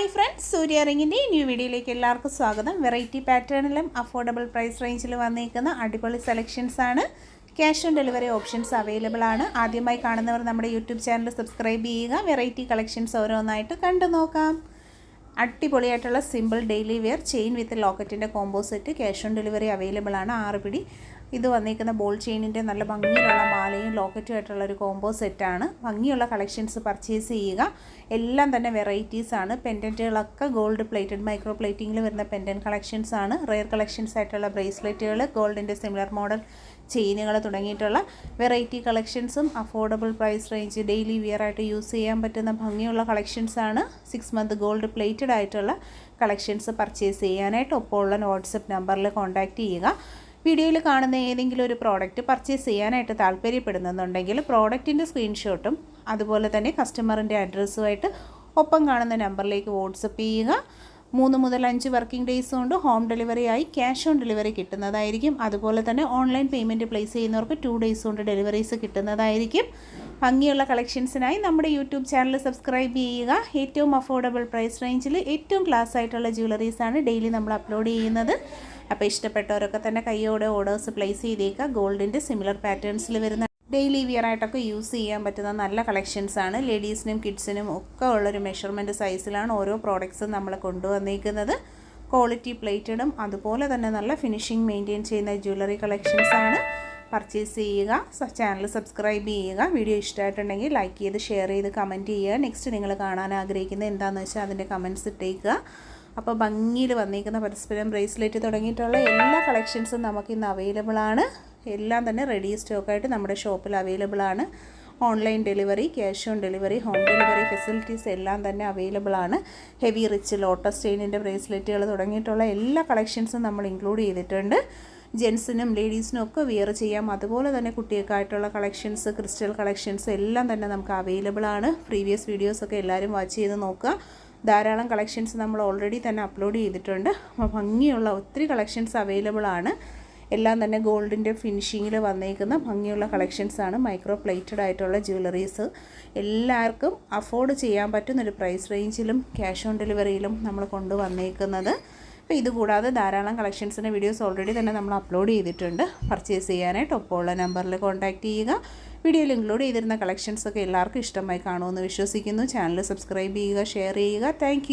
Hi friends സൂര്യ റിങ്ങിന്റെ new വീഡിയോയിലേക്ക് എല്ലാവർക്കും സ്വാഗതം. വെറൈറ്റി പാറ്റേണിലും അഫോർഡബിൾ പ്രൈസ് റേഞ്ചിൽ വന്നിരിക്കുന്ന അടിപൊളി സെലക്ഷൻസ് ആണ്. Cash on delivery options available ആണ്. ആദ്യമായി കാണുന്നവർ നമ്മുടെ യൂട്യൂബ് ചാനൽ സബ്സ്ക്രൈബ് ചെയ്യുക. വെറൈറ്റി കളക്ഷൻസ് ഓരോന്നായിട്ട് കണ്ടു നോക്കാം. അടിപൊളിയായിട്ടുള്ള simple daily wear chain with ലോക്കറ്റിന്റെ combo set cash on delivery available ആണ്. ആറ് പിടി. ഇത് വന്നിരിക്കുന്ന ബോൾ ചെയിനിന്റെ നല്ല ഭംഗിയുള്ള മാലയും ലോക്കറ്റും ആയിട്ടുള്ള ഒരു കോംബോ സെറ്റാണ് ഭംഗിയുള്ള കളക്ഷൻസ് പർച്ചേസ് ചെയ്യുക. എല്ലാം തന്നെ വെറൈറ്റീസ് ആണ്. പെൻഡന്റുകളൊക്കെ ഗോൾഡ് പ്ലേറ്റഡ് മൈക്രോ പ്ലേറ്റിങ്ങിൽ വരുന്ന പെൻഡന്റ് കളക്ഷൻസ് ആണ്. റെയർ കളക്ഷൻസ് ആയിട്ടുള്ള ബ്രേസ്ലെറ്റുകൾ ഗോൾഡിന്റെ സിമിലർ മോഡൽ ചെയിനുകൾ തുടങ്ങിയിട്ടുള്ള വെറൈറ്റി കളക്ഷൻസും affordable price range daily wear ആയിട്ട് യൂസ് ചെയ്യാൻ പറ്റുന്ന ഭംഗിയുള്ള കളക്ഷൻസ് ആണ്. സിക്സ് മന്ത് ഗോൾഡ് പ്ലേറ്റഡ് ആയിട്ടുള്ള കളക്ഷൻസ് പർച്ചേസ് ചെയ്യാനായിട്ട് ഒപ്പം ഉള്ള വാട്സപ്പ് നമ്പറിൽ കോൺടാക്റ്റ് ചെയ്യുക. വീഡിയോയിൽ കാണുന്ന ഏതെങ്കിലും ഒരു പ്രോഡക്റ്റ് പർച്ചേസ് ചെയ്യാനായിട്ട് താല്പര്യപ്പെടുന്നുണ്ടെങ്കിൽ പ്രോഡക്റ്റിന്റെ സ്ക്രീൻഷോട്ടും അതുപോലെ തന്നെ കസ്റ്റമറിന്റെ അഡ്രസ്സുമായിട്ട് ഒപ്പം കാണുന്ന നമ്പറിലേക്ക് വാട്സപ്പ് ചെയ്യുക. മൂന്ന് മുതൽ അഞ്ച് വർക്കിംഗ് ഡേയ്സ് കൊണ്ട് ഹോം ഡെലിവറി ആയി ക്യാഷ് ഓൺ ഡെലിവറി കിട്ടുന്നതായിരിക്കും. അതുപോലെ തന്നെ ഓൺലൈൻ പേയ്മെന്റ് പ്ലേസ് ചെയ്യുന്നവർക്ക് ടു ഡേയ്സ് കൊണ്ട് ഡെലിവറീസ് കിട്ടുന്നതായിരിക്കും. ഭംഗിയുള്ള കളക്ഷൻസിനായി നമ്മുടെ യൂട്യൂബ് ചാനൽ സബ്സ്ക്രൈബ് ചെയ്യുക. ഏറ്റവും അഫോർഡബിൾ പ്രൈസ് റേഞ്ചിൽ ഏറ്റവും ക്ലാസ് ആയിട്ടുള്ള ജ്വല്ലറീസാണ് ഡെയിലി നമ്മൾ അപ്ലോഡ് ചെയ്യുന്നത്. അപ്പോൾ ഇഷ്ടപ്പെട്ടവരൊക്കെ തന്നെ കയ്യോടെ ഓർഡേഴ്സ് പ്ലേസ് ചെയ്തേക്കുക. ഗോൾഡിന്റെ സിമിലർ പാറ്റേൺസിൽ വരുന്ന ഡെയിലി വിയർ ആയിട്ടൊക്കെ യൂസ് ചെയ്യാൻ പറ്റുന്ന നല്ല കളക്ഷൻസ് ആണ്. ലേഡീസിനും കിഡ്സിനും ഒക്കെ ഉള്ളൊരു മെഷർമെന്റ് സൈസിലാണ് ഓരോ പ്രോഡക്ട്സും നമ്മൾ കൊണ്ടുവന്നിരിക്കുന്നത് ക്വാളിറ്റി പ്ലേറ്റഡും അതുപോലെ തന്നെ നല്ല ഫിനിഷിംഗ് മെയിന്റെയിൻ ചെയ്യുന്ന ജ്വല്ലറി കളക്ഷൻസ് ആണ്. പർച്ചേസ് ചെയ്യുക ചാനൽ സബ്സ്ക്രൈബ് ചെയ്യുക. വീഡിയോ ഇഷ്ടമായിട്ടുണ്ടെങ്കിൽ ലൈക്ക് ചെയ്ത് ഷെയർ ചെയ്ത് കമന്റ് ചെയ്യുക. നെക്സ്റ്റ് നിങ്ങൾ കാണാൻ ആഗ്രഹിക്കുന്നത് എന്താണെന്ന് വെച്ചാൽ അതിന്റെ കമന്റ്സ് ഇട്ടേക്കുക. അപ്പോൾ ഭംഗിയിൽ വന്നിരിക്കുന്ന പരസ്പരം ബ്രേസ്ലെറ്റ് തുടങ്ങിയിട്ടുള്ള എല്ലാ കളക്ഷൻസും നമുക്ക് ഇന്ന് അവൈലബിൾ ആണ്. എല്ലാം തന്നെ റെഡി സ്റ്റോക്കായിട്ട് നമ്മുടെ ഷോപ്പിൽ അവൈലബിൾ ആണ്. Online delivery cash on delivery home delivery facilities എല്ലാം തന്നെ അവൈലബിൾ ആണ്. ഹെവി റിച്ച് ലോട്ടസ് ചെയിനിന്റെ ബ്രേസ്ലെറ്റുകൾ തുടങ്ങിയിട്ടുള്ള എല്ലാ കളക്ഷൻസും നമ്മൾ ഇൻക്ലൂഡ് ചെയ്തിട്ടുണ്ട്. ജെൻസിനും ലേഡീസിനും ഒക്കെ വിയർ ചെയ്യാം. അതുപോലെ തന്നെ കുട്ടികൾക്കായിട്ടുള്ള കളക്ഷൻസ് ക്രിസ്റ്റൽ കളക്ഷൻസ് എല്ലാം തന്നെ നമുക്ക് അവൈലബിൾ ആണ്. പ്രീവിയസ് വീഡിയോസൊക്കെ എല്ലാവരും വാച്ച് ചെയ്ത് നോക്കുക. ധാരാളം കളക്ഷൻസ് നമ്മൾ ഓൾറെഡി തന്നെ അപ്ലോഡ് ചെയ്തിട്ടുണ്ട്. അപ്പോൾ ഭംഗിയുള്ള ഒത്തിരി കളക്ഷൻസ് അവൈലബിൾ ആണ്. എല്ലാം തന്നെ ഗോൾഡിന്റെ ഫിനിഷിങ്ങിൽ വന്നേക്കുന്ന ഭംഗിയുള്ള കളക്ഷൻസാണ് മൈക്രോ പ്ലേറ്റഡ് ആയിട്ടുള്ള ജ്വല്ലറീസ് എല്ലാവർക്കും അഫോർഡ് ചെയ്യാൻ പറ്റുന്നൊരു പ്രൈസ് റേഞ്ചിലും ക്യാഷ് ഓൺ ഡെലിവറിയിലും നമ്മൾ കൊണ്ടുവന്നേക്കുന്നത്. അപ്പോൾ ഇതുകൂടാതെ ധാരാളം കളക്ഷൻസിന്റെ വീഡിയോസ് ഓൾറെഡി തന്നെ നമ്മൾ അപ്ലോഡ് ചെയ്തിട്ടുണ്ട്. പർച്ചേസ് ചെയ്യാനായിട്ട് ഒപ്പമുള്ള നമ്പറിൽ കോൺടാക്റ്റ് ചെയ്യുക. വീഡിയോയിൽ ഇൻക്ലൂഡ് ചെയ്തിരുന്ന കളക്ഷൻസൊക്കെ എല്ലാവർക്കും ഇഷ്ടമായി കാണുമെന്ന് വിശ്വസിക്കുന്നു. ചാനൽ സബ്സ്ക്രൈബ് ചെയ്യുക ഷെയർ ചെയ്യുക. താങ്ക്